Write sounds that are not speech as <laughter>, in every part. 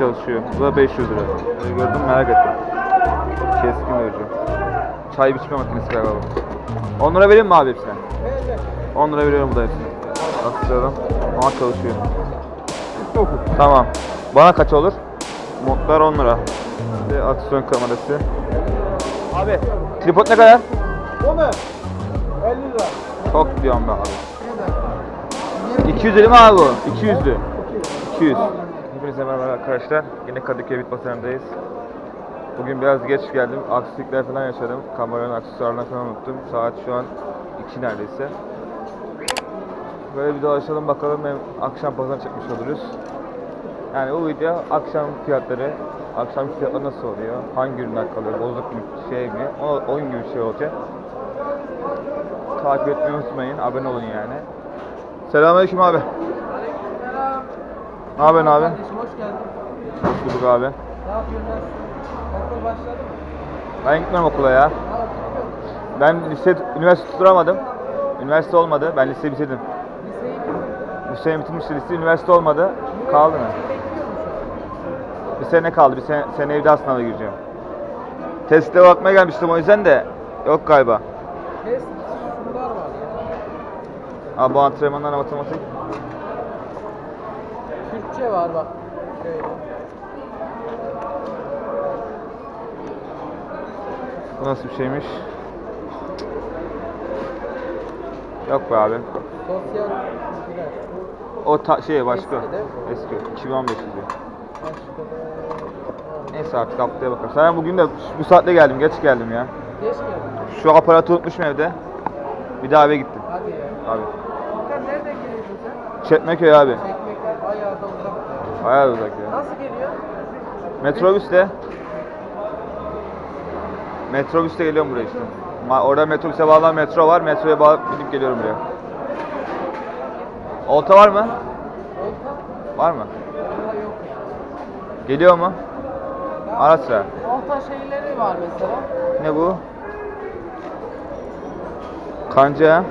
çalışıyor. Bu da 500 lira. Böyle gördüm merak ettim. Keskin ucu. Çay biçme makinesi galiba bu. 10 lira vereyim mi abi hepsine? 10 lira veriyorum bu da hepsine. Asıyorum. Ama çalışıyor. Tamam. Bana kaç olur? Montlar 10 lira. Bir aksiyon kamerası. Abi tripod ne kadar? O mu? 50 lira. Çok diyorum ben abi. 200 lira mı abi bu? 200'lü. 200. Hepinize merhaba arkadaşlar. Yine Kadıköy Bit Pazarı'ndayız. Bugün biraz geç geldim. Aksilikler falan yaşadım. Kameranın aksesuarlarını falan unuttum. Saat şu an 2 neredeyse. Böyle bir dolaşalım bakalım hem akşam pazar çekmiş oluruz. Yani bu video akşam fiyatları, akşam fiyatları nasıl oluyor, hangi ürünler kalıyor, bozuk mu, şey mi, oyun gibi bir şey olacak. Takip etmeyi unutmayın, abone olun yani. Selamünaleyküm abi. Ne haber abi? Kardeşim hoş geldin. Hoş bulduk abi. Ne yapıyorsun? Okul başladı mı? Ben gitmiyorum okula ya. Ben lise, üniversite tutturamadım. Üniversite olmadı. Ben liseyi bitirdim. Liseyi mi? Liseyi bitirmişti lise, üniversite olmadı. Kaldı mı? Bir sene kaldı. Bir sene, bir daha sınava gireceğim. Testte bakmaya gelmiştim o yüzden de yok galiba. Test şunlar var ya. Abi bu antrenmanlar matematik. Türkçe var bak. Şöyle. Bu nasıl bir şeymiş? Yok be abi. Sosyal bilgiler. O ta- şey başka. Eski? Eski. 2015 diyor. Başka da... Neyse artık haftaya bakarız. Zaten bugün de bu saatte geldim. Geç geldim ya. Geç geldin. Şu aparatı unutmuşum evde. Bir daha eve gittim. Hadi ya. Abi. Nereden geliyorsun sen? Çekmeköy abi. Uzak. Bayağı uzak ya. Nasıl geliyor? Metrobüsle. Metrobüsle geliyorum buraya işte. Ma- Orada metrobüse bağlanan metro var. Metroya bağlayıp gidip geliyorum buraya. Olta var mı? Var mı? Yok. Geliyor mu? Ara sıra. Olta şeyleri var mesela. Ne bu? Kanca.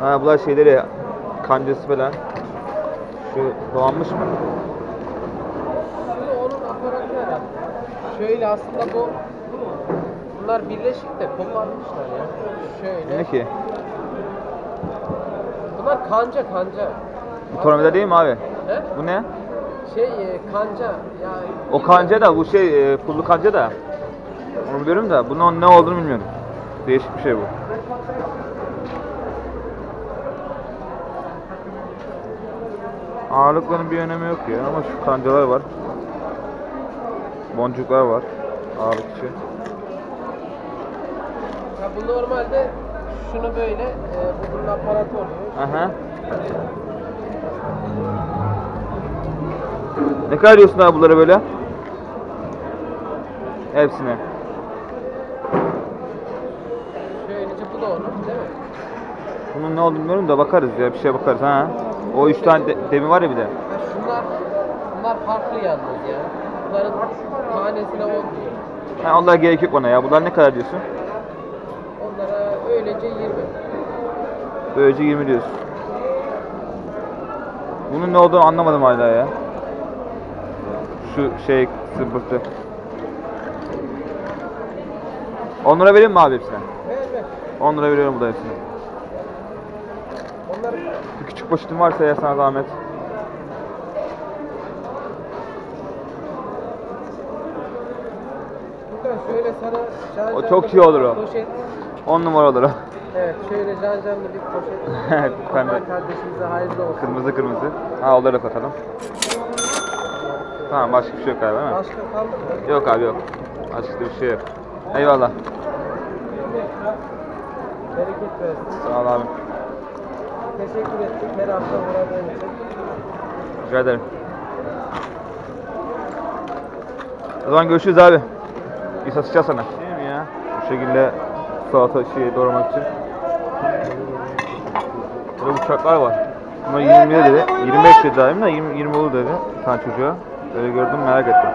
Ha bunlar şeyleri kancası falan. Şu dolanmış mı? Şimdi onun aparatı herhalde. Şöyle aslında bu bunlar birleşik de koparmışlar ya. Şöyle. Ne ki? Bunlar kanca kanca. Bu tornavida değil mi abi? He? Bu ne? Şey e, kanca ya. O kanca da bu şey e, pullu kanca da. Biliyorum da bunun ne olduğunu bilmiyorum. Değişik bir şey bu. Ağırlıkların bir önemi yok ya ama şu kancalar var. Boncuklar var. Ağırlık için. Ya bu normalde şunu böyle e, bu bunun aparatı oluyor. Aha. Ne kadar diyorsun abi bunlara böyle? Hepsine. Şöylece bu da onun değil mi? Bunun ne olduğunu bilmiyorum da bakarız ya bir şeye bakarız ha. O üç tane de- demi var ya bir de. Şunlar bunlar farklı yalnız ya. Bunların tanesine 10 diyor. Ha, onlar gerek yok bana ya. Bunlar ne kadar diyorsun? Onlara öylece 20. Böylece 20 diyorsun. Bunun ne olduğunu anlamadım hala ya. Şu şey zımbırtı. 10 lira vereyim mi abi hepsine? Ver ver. 10 lira veriyorum bu da hepsine. Bir küçük poşetin varsa ya sana zahmet. Şöyle sana can O çok iyi olur o. Poşet. 10 numara olur o. Evet şöyle can canlı bir poşet. <laughs> Evet, de. Furkan kardeşimize hayırlı olsun. Kırmızı kırmızı. Ha onları da katalım. Tamam başka bir şey yok galiba değil mi? Başka kaldı mı? Yok abi yok. Başka bir şey yok. Eyvallah. Bereket versin. Sağ ol abi. Teşekkür ettik her hafta uğradığın için. Rica ederim. O zaman görüşürüz abi. İyi satışlar sana. Değil mi ya? Bu şekilde salata şeyi doğramak için. Burada bıçaklar var. Bunlar 20 lira dedi. 25 dedi daim de 20, 20 olur dedi. Bir tane çocuğa. Böyle gördüm merak ettim.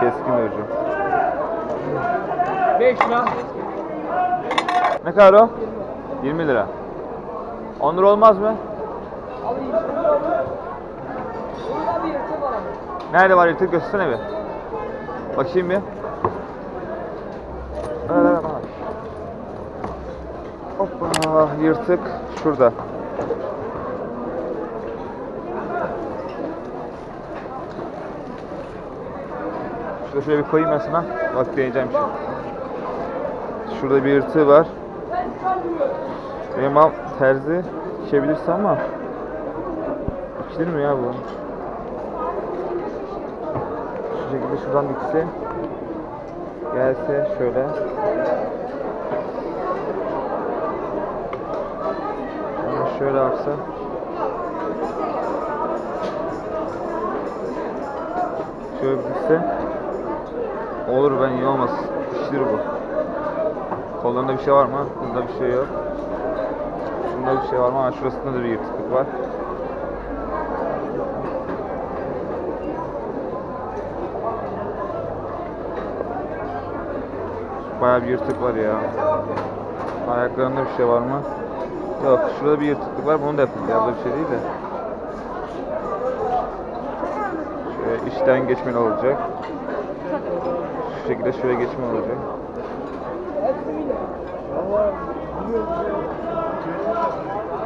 Kes Keskin bir ucu. 5 lira. Ne kadar o? 20 lira. 10 lira olmaz mı? Nerede var yırtık göstersene bir. Bakayım bir. Bana. Hoppa yırtık şurada. Şurada şöyle bir koyayım ben sana. Bak deneyeceğim şimdi. Şurada bir yırtığı var. Benim terzi dikebilirse ama dikilir mi ya bu? Şu şekilde şuradan dikse gelse şöyle. Ama şöyle yapsa. Şöyle dikse olur ben iyi olmaz. İşlir bu. Kollarında bir şey var mı? Bunda bir şey yok Bunda bir şey var mı? Şurasında da bir yırtıklık var. Bayağı bir yırtık var ya. Ayaklarında bir şey var mı? Yok. Şurada bir yırtıklık var. Bunu da yapın. Ya bu bir şey değil de. Şöyle içten geçmeli olacak. Şu şekilde şöyle geçme olacak.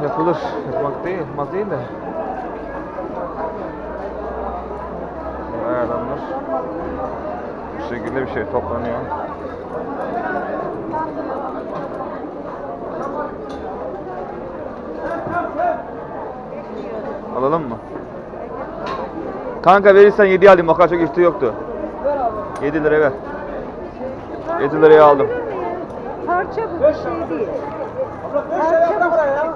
Yapılır. Yapmak değil. Yapmaz değil de. Ayarlanır. Bu şekilde bir şey toplanıyor. Alalım mı? Kanka verirsen 7 alayım. O kadar çok ifti yoktu. 7 lira ver. 7 liraya aldım. Parça bu bir şey değil. Parça bu.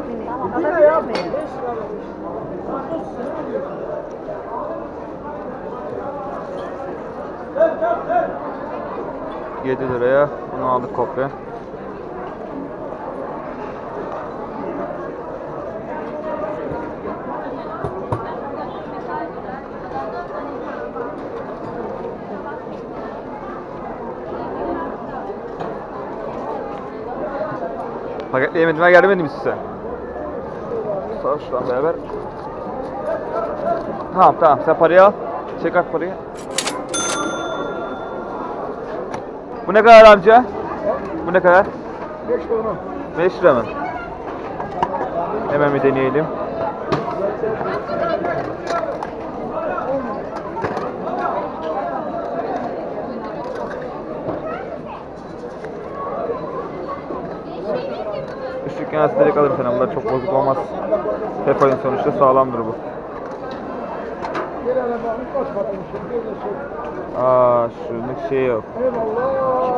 Alabilir miyim? 7 liraya bunu aldık komple. Paketleyemedim ben gelmedim mi size? Sağ ol şu an beraber. Tamam tamam sen parayı al. Çek at parayı. Bu ne kadar amca? Bu ne kadar? 5 lira. 5 lira mı? Hemen bir deneyelim. Işık yanası direkt alırım sana. Bunlar çok bozuk olmaz. Tefalin sonuçta sağlamdır bu. Aa, şunun şey yok.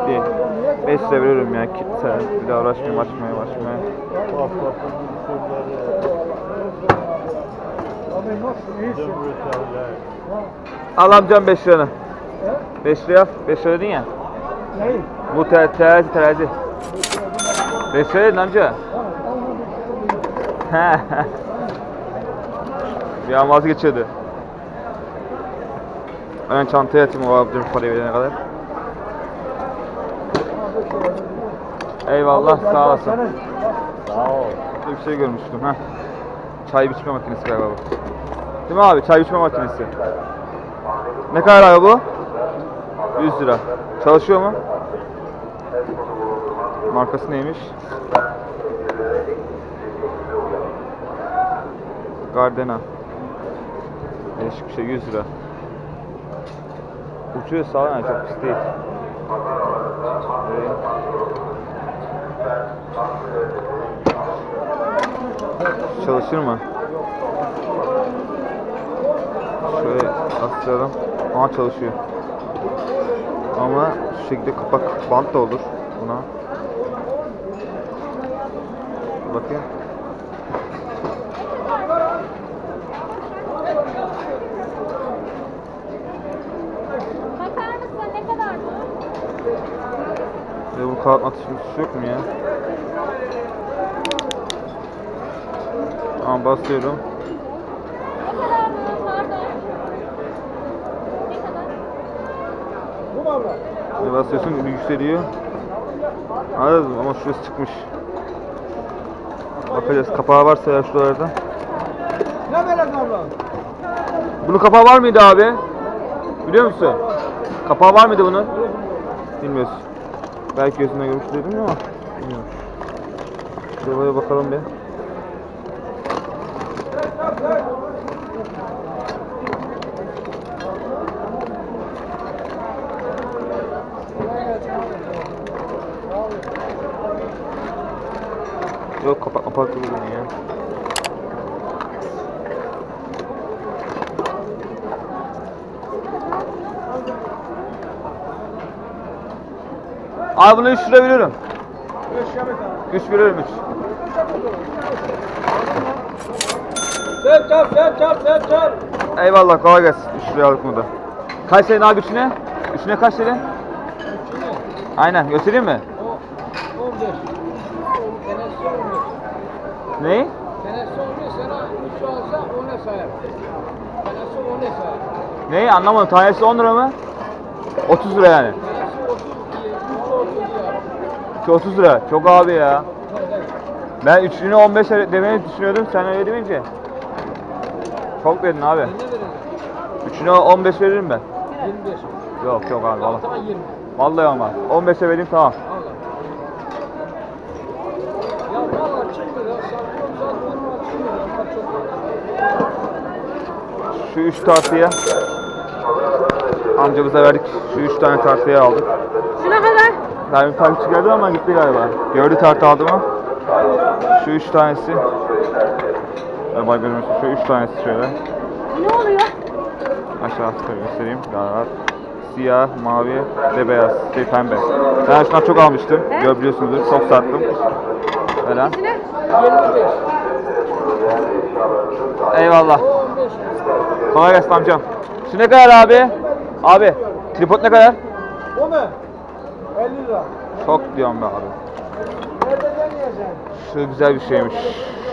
Kilitli. 5 lira veriyorum ya. Kilitli. Bir daha uğraşmayayım açmaya açmaya. Al amcam 5 liranı. 5 liraya 5 lira dedin ya. Bu te terazi terazi. 5 lira dedin amca. Bir an vazgeçiyordu. Ben çantaya atayım o abicim parayı verene kadar. Eyvallah sağ olasın. Sağ ol. Bir şey görmüştüm ha. Çay biçme makinesi galiba bu. Değil mi abi? Çay biçme makinesi. Ne kadar abi bu? 100 lira. Çalışıyor mu? Markası neymiş? Gardena. Değişik bir şey 100 lira. Uçuyor sağ yani çok pis değil. Çalışır mı? Şöyle asıyorum. Ama çalışıyor. Ama şu şekilde kapak bant da olur buna. Bakayım. Bakar mısın ne kadar bu? Ve bu kağıt atışı yok mu ya? Tamam basıyorum. Ne basıyorsun yükseliyor. Anladın mı? Ama şurası çıkmış. Bakacağız. Kapağı varsa ya şuralarda. Ne Melek abla? Bunun kapağı var mıydı abi? Biliyor musun? Kapağı var mıydı bunun? Bilmiyoruz. Belki gözüne görmüş dedim ama bilmiyorum. Şuraya bakalım bir. Yok kapak kapak değil ya. Abi bunu 3 lira veriyorum. 3 veriyorum 3. Sen çal, sen çal, sen çal. Eyvallah kolay gelsin. 3 liraya aldık bunu da. Kaç senin abi üçüne? Üçüne kaç senin? Aynen göstereyim mi? O 15. Senesi 15. Neyi? Senesi 15 sana 3 alsa 10'a sayar. Senesi 10'a sayar. Neyi anlamadım. Tanesi 10 lira mı? 30 lira yani. Senesi 30 diye, 3 30 diye. Ki 30 lira. Çok abi ya. Ben üçlüğüne 15 lira demeyi düşünüyordum. Sen öyle demeyince. Çok dedin abi. Üçüne 15 veririm ben. 25. Yok yok abi vallahi. Tamam 20. Vallahi olmaz. 15'e vereyim tamam. Ama. Ama Şu 3 tartıya amcamıza verdik. Şu 3 tane tartıya aldık. Şuna Ben bir takipçi geldi ama gitti galiba. Gördü tartı aldı mı? Şu 3 tanesi. Galiba görüyorsun. Şu 3 tanesi şöyle. Ne oluyor? Aşağı atı göstereyim. Daha rahat. Siyah, mavi ve beyaz. Şey pembe. Ben şundan çok almıştım. He? Görebiliyorsunuz. Çok sattım. Falan. İçine 25. Eyvallah. O 15. Kolay gelsin amcam. Şu ne kadar abi? Abi. Tripod ne kadar? O mu? 50 lira. Çok diyorum be abi. Nereden yiyeceksin? Şu güzel bir şeymiş.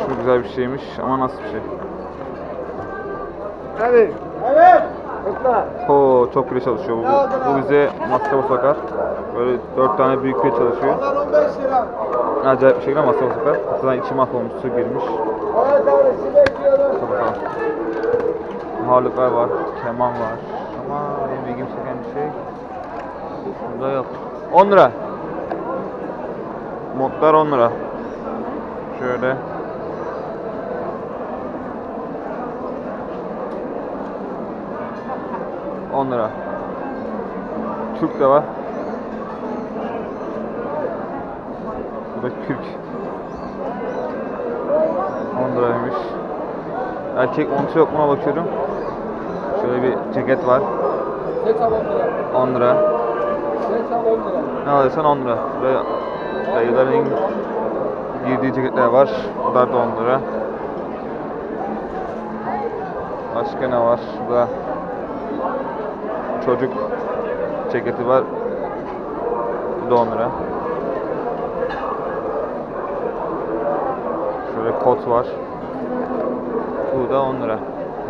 Şu güzel bir şeymiş ama nasıl bir şey? Evet. Evet. Oo çok bile çalışıyor bu. Bu bize masrafa sokar. Böyle dört tane büyük pil çalışıyor. Onlar 15 lira. Acayip bir şekilde masrafa sokar. Zaten içi mahvolmuş, su girmiş. Evet abi sizi bakalım. Harlıklar var, keman var. Ama benim ilgimi çeken bir şey burada yok. 10 lira. Modlar 10 lira. Şöyle. On lira. Türk de var. Bu da Türk. 10 liraymış. Erkek montu yok buna bakıyorum. Şöyle bir ceket var. Set al 10 lira. 10 lira. Set al 10 lira. Ne alırsan 10 lira. Ve dayıların giydiği ceketler var. Bunlar da 10 lira. Başka ne var? Burada çocuk ceketi var. Bu da 10 lira. Şöyle kot var. Bu da 10 lira.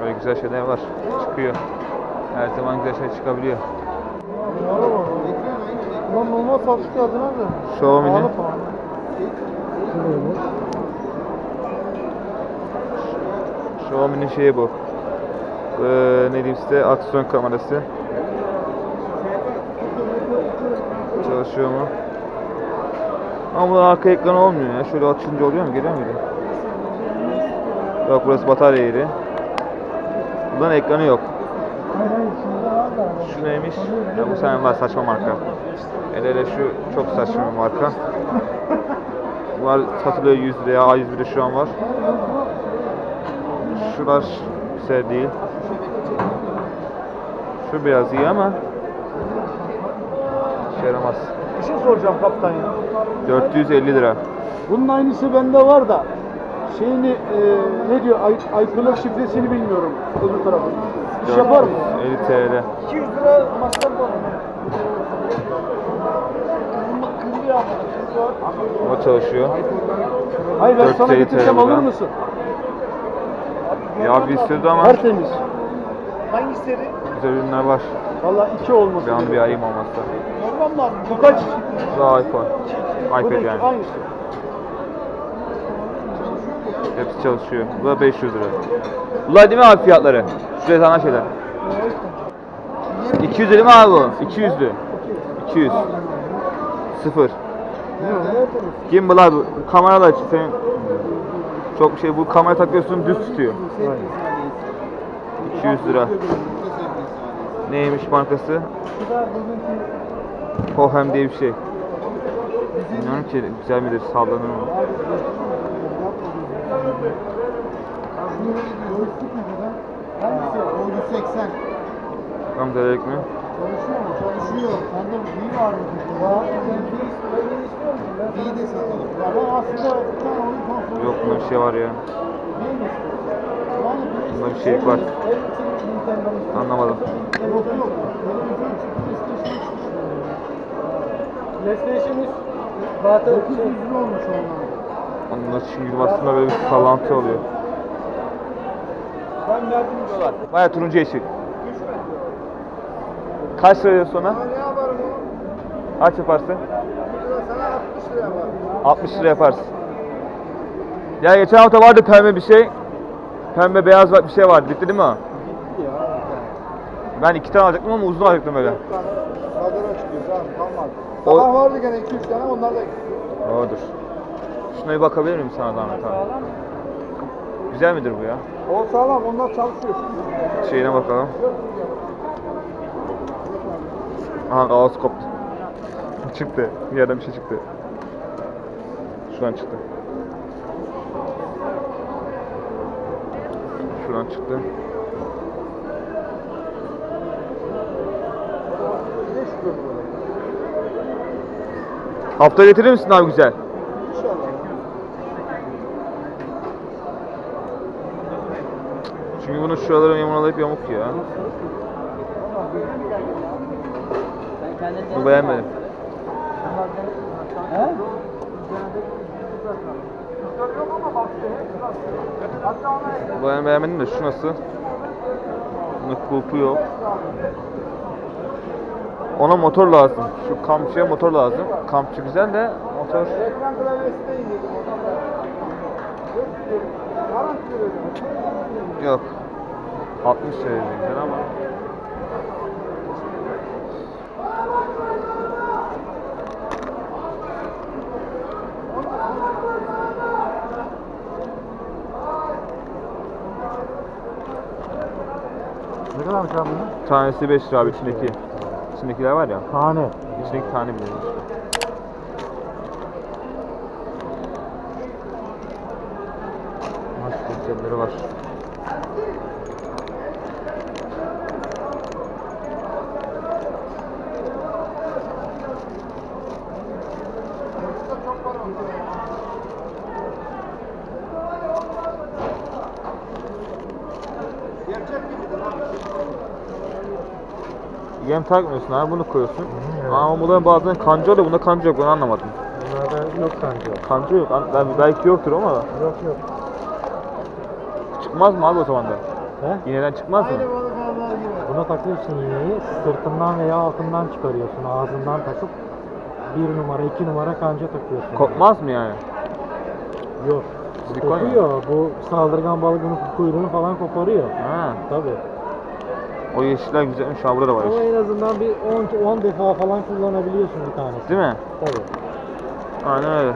Böyle güzel şeyler var. Çıkıyor. Her zaman güzel şey çıkabiliyor. Lan normal satış fiyatına da. Xiaomi'nin Xiaomi'nin şeyi bu. Ee, ne diyeyim size aksiyon kamerası. Çalışıyor mu? Ama bunun arka ekranı olmuyor ya. Şöyle açınca oluyor mu? Geliyor muydu? Yok burası batarya yeri. Bundan ekranı yok. Şu neymiş? Ya bu senin var saçma marka. Hele hele şu çok saçma bir marka. Bunlar satılıyor 100 liraya, A101'de şu an var. Şular güzel değil. Şu biraz iyi ama işe yaramaz. Bir şey soracağım kaptan ya. 450 lira. Bunun aynısı bende var da şeyini e, ne diyor ay, aykırılık şifresini bilmiyorum öbür tarafı. İş yapar mı? 50 TL. 200 lira masraf ama. O çalışıyor. Hayır ben 450 sana getirsem TL alır mısın? Ya bir istiyordu ama Tertemiz. Hangi seri? güzel ürünler var. Valla iki olması Bir an bir ayım olmazsa. Sormam lazım. Bu kaç? İPhone. Bu da iPad iki, yani. Aynısı. Hepsi çalışıyor. Bu da 500 lira. Bunlar değil mi abi fiyatları? Şuraya sana şeyler. 200 değil mi abi bu? 200'lü. 200. Sıfır. Gimbal abi. Kamera da açık. Senin çok şey bu kamera takıyorsun düz tutuyor. 200 lira. Neymiş markası? Pohem diye bir şey. Bilmiyorum ki güzel midir, sallanır mı? Hangisi? O 180. Tam mi? Çalışıyor mu? Çalışıyor. Sende iyi var mı peki? Var. İyi de satalım. Ya ben aslında bir tane oyun konsolu Yok bunda bir şey var ya. Yani Bunda bir şeylik var. Anlamadım. Yok yok. Televizyon çıktı, PlayStation çıktı. PlayStation 3 zaten 900 lira olmuş onlar. Onunla şimdi aslında böyle bir sallantı oluyor. ben verdim diyorlar. Baya turuncu yeşil. Kaç lira diyorsun ona? Ne yaparım o? Kaç yaparsın? 1 lira sana 60 lira yaparım. 60 lira yaparsın. Ya geçen hafta vardı pembe bir şey. Pembe beyaz bak bir şey vardı. Bitti değil mi o? Ben iki tane alacaktım ama uzun alacaktım böyle. Kadına çıkıyor tamam kalmadı. O- Sabah vardı gene 2-3 tane onlar da Odur. Şuna bir bakabilir miyim sana zahmet abi? Güzel midir bu ya? O sağlam onlar çalışıyor. Şeyine bakalım. Aha kaos koptu. çıktı. Bir yerden bir şey çıktı. Şuradan çıktı. Şuradan çıktı. Hafta getirir misin abi güzel? Çünkü bunun şuraları yamulalayıp yamuk ya. Bu beğenmedim. Bu ben beğenmedim de şu nasıl? Bunda kulpu yok. Ona motor lazım. Şu kampçıya motor lazım. Kampçı güzel de motor yok. 60 lira güzel ama. Tanesi 5 lira abi içindeki. İçindekiler var ya. Tane. İçindeki tane bile değil. Başka güzelleri var. Gerçek gibidir abi. Yem takmıyorsun abi bunu koyuyorsun. Ama bunların bazen kanca oluyor bunda kanca yok onu anlamadım. Bunlarda yok sanki. Kanca yok. An- ben- belki yoktur ama Yok yok. çıkmaz mı abi o zaman da? He? İğneden çıkmaz mı? Buna takıyorsun iğneyi, sırtından veya altından çıkarıyorsun, ağzından takıp bir numara, iki numara kanca takıyorsun. Kopmaz mı yani? Yok. Silikon? Kopuyor. Bu saldırgan balık bunun kuyruğunu falan koparıyor. Ha. Tabii. O yeşiller güzelmiş. Ha burada da var Ama yeşil. en azından bir 10 10 defa falan kullanabiliyorsun bir tanesi. Değil mi? Tabii. Aynen öyle.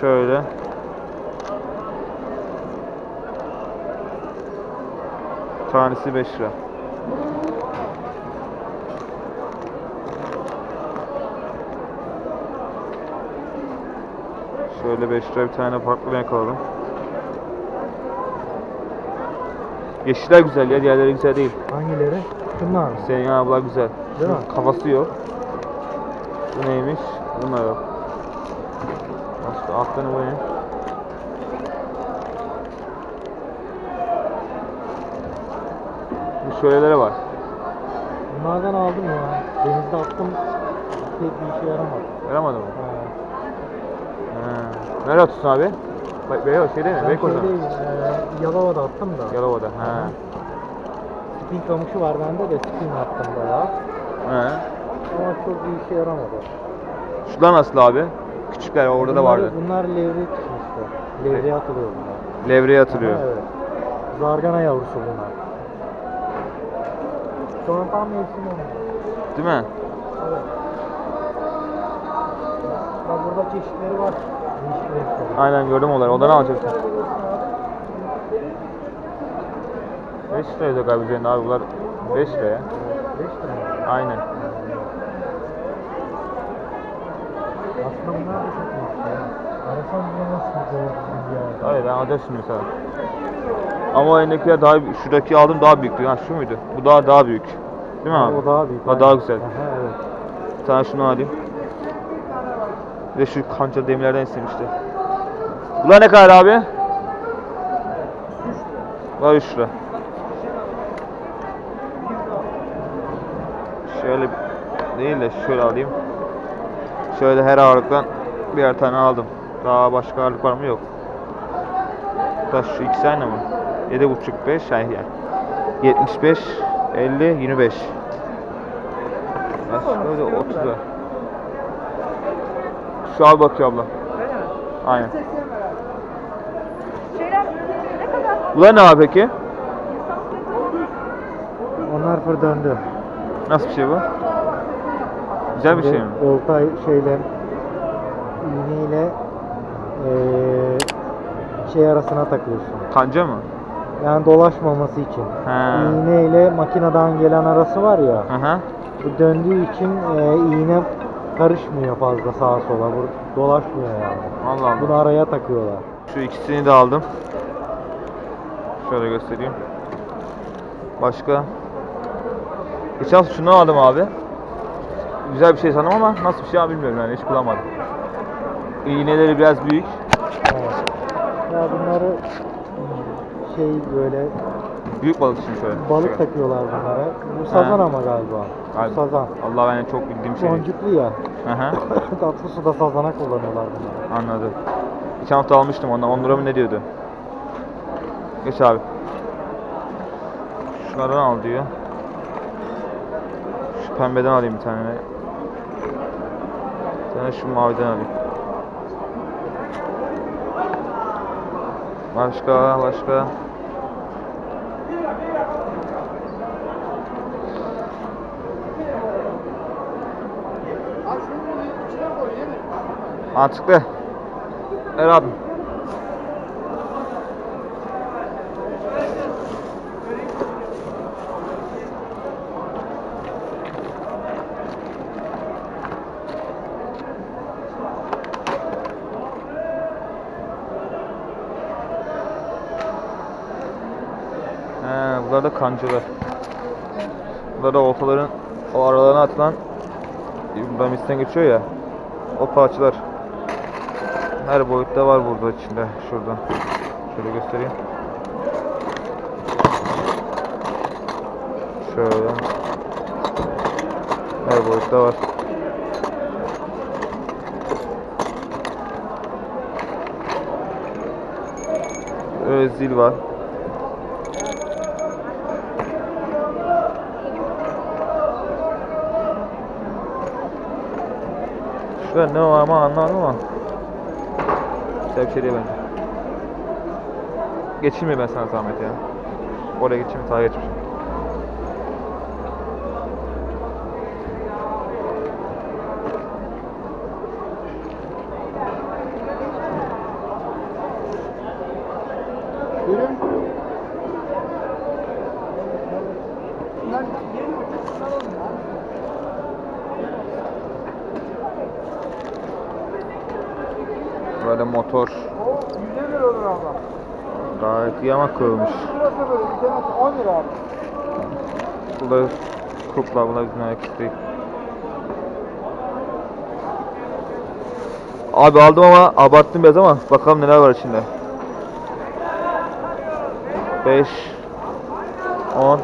Şöyle. Tanesi 5 lira. Şöyle 5 lira bir tane farklı renk alalım. Yeşiller güzel ya, diğerleri güzel değil. Hangileri? Şunlar mı? Senin abla güzel. Değil mi? Kafası yok. Bu neymiş? Bunlar yok. Başka alttan bu ne? Bu şöylelere var. Bunlardan aldım ya. Denizde attım. Pek bir işe yaramadı. Veremedim mi? Ha. Ha. Nerede atıyorsun abi? Bak Beyaz şey değil mi? Ben Beykoz'da. şeyde, e, Yalova'da attım da. Yalova'da. Ha. spin kamışı var bende de spin attım bayağı. He. Ama çok bir işe yaramadı. Şunlar nasıl abi? Küçükler orada da Bunlar- vardı. Bunlar levre işte. Levreye atılıyor bunlar. Levreye atılıyor. Aha, evet. Zargana yavrusu bunlar. Şu an tam mevsim onun. Değil mi? Evet. Bak burada çeşitleri var. Aynen gördüm onları. Ondan alacaksın. 5 liraydı galiba üzerinde abi bunlar 5 liraya. 5 lira? Aynen. Aslında bunlar da çok iyi ya. O ya. Hayır ben alacağım şimdi mesela. Ama o elindekiler daha büyük. Şuradaki aldım daha büyüktü. Ha şu muydu? Bu daha daha büyük. Değil mi abi? O daha büyük. Ha, daha güzel. Aha, evet. Tane şunu alayım. De şu kanca demirlerden istemişti. Bunlar ne kadar abi? Bunlar 3 lira. Şöyle değil de şöyle alayım. Şöyle her ağırlıktan birer tane aldım. Daha başka ağırlık var mı? Yok. Da şu ikisi aynı mı? 7.5 5 yani 75 50 25. Şöyle 30 lira. Şu al bakıyor abla. Aynen. Şeyler ne kadar? Bunlar ne abi peki? Onlar fır döndü. Nasıl bir şey bu? Güzel bir şey mi? Olta şeyle iğneyle eee şey arasına takıyorsun. Kanca mı? Yani dolaşmaması için. He. İğneyle makineden gelen arası var ya. Hı hı. Bu döndüğü için eee, iğne karışmıyor fazla sağa sola. Bu dolaşmıyor yani. Allah Allah. Bunu araya takıyorlar. Şu ikisini de aldım. Şöyle göstereyim. Başka? Geçen hafta şunu aldım abi. Güzel bir şey sandım ama nasıl bir şey bilmiyorum yani hiç kullanmadım. İğneleri biraz büyük. Evet. Ya bunları şey böyle Büyük balık için şöyle. balık Şöyle. takıyorlar bunlara. Bu sazan He. ama galiba. Galiba. Bu sazan. Allah ben en çok bildiğim şey. Boncuklu ya. Hı. Tatlı suda sazana kullanıyorlar bunları. Anladım. Geçen hafta almıştım ondan. 10 lira mı ne diyordu? Geç abi. Şunlardan al diyor. Şu pembeden alayım bir tane. Bir tane şu maviden alayım. Başka, başka. Mantıklı. Ver abi. Bunlar da kancalar. Bunlar da oltaların o aralarına atılan buradan misten geçiyor ya. O parçalar. Her boyutta var burada içinde. Şurada. Şöyle göstereyim. Şöyle. Her boyutta var. Öyle zil var. Şurada ne var ama anlamadım ama. Güzel bir şey değil bence. Geçeyim mi ben sana zahmet ya? Oraya geçeyim mi? Sağa geçmişim. Benim Böyle motor. o 100 lira olur abla. Gayet iyi ama kırılmış. Burası böyle bir tanesi 10 lira abi. Burada kukla, ayak değil. Abi aldım ama abarttım biraz ama bakalım neler var içinde. 5 10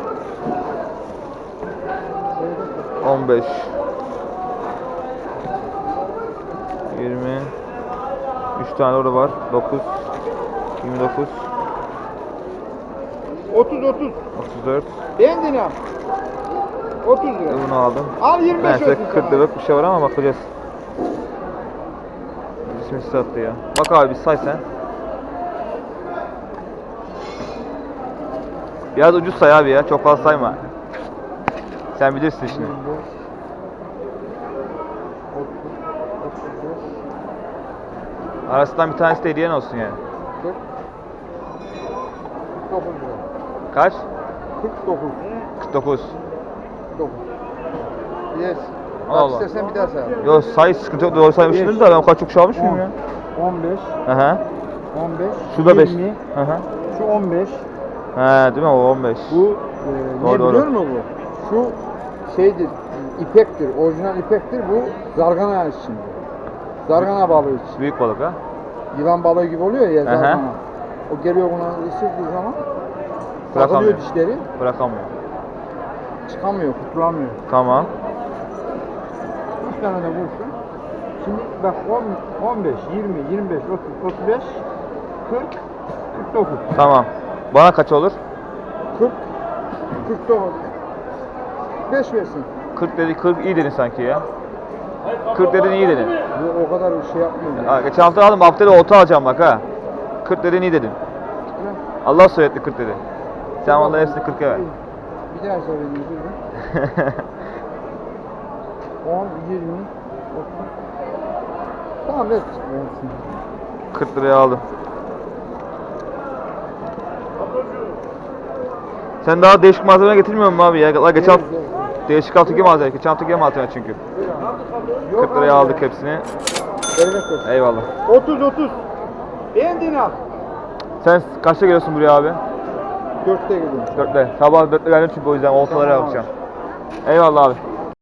15 20 3 tane orada var. 9 29 30 30. 34. Beğendin ha. 30 lira. Bunu aldım. Al 25 Ben size olsun 40 sana. liralık bir şey var ama bakacağız. İsmi sattı ya. Bak abi say sen. Biraz ucuz say abi ya. Çok fazla sayma. Sen bilirsin işini. 35. Arasından bir tanesi de hediyen olsun yani. 49 lira. Kaç? 49. 49. 49. Yes. Allah. Bak istersen bir daha say. Yo say sıkıntı yok doğru saymışsındır da ben kadar çok şey almış mıyım ya? 15. Hı hı. 15. Şurada 5. 20, Hı hı. Şu 15. He değil mi o 15. Bu e, Doğru, ne doğru. biliyor musun bu? Şu şeydir, ipektir, orijinal ipektir. Bu zargana için. Zargana balığı için. Büyük balık ha. Yılan balığı gibi oluyor ya Aha. zargana. O geliyor buna ısırdığı zaman Bırakamıyor. takılıyor dişleri, Bırakamıyor. çıkamıyor, kurtulamıyor. Tamam. Üç tane de vursun. Şimdi bak 10, 15, 20, 25, 30, 35, 40, 49. Tamam. Bana kaç olur? 40, 49. 5 versin. 40 dedi 40 iyi dedin sanki ya. 40 dedin iyi dedin. O kadar bir şey yapmıyor. ya. Ha, geçen hafta aldım bu hafta da alacağım bak ha. 40 dedin iyi dedin. Allah söyletti 40 dedi. Sen vallahi hepsini 40'a ver. Bir daha söyleyeyim. dur bir. 10, 20, 30. Tamam ver. Versin. 40 liraya aldım. Sen daha değişik malzeme getirmiyor musun abi ya? La geçen hafta değişik haftaki malzeme. Geçen haftaki malzeme çünkü. 40 liraya aldık hepsini. Evet. Eyvallah. 30 30. Beğendin al. Sen kaçta geliyorsun buraya abi? 4'te gidiyorum. 4'te. Sabah 4'te geldim çünkü o yüzden oltalara Tamam. bakacağım. Eyvallah abi.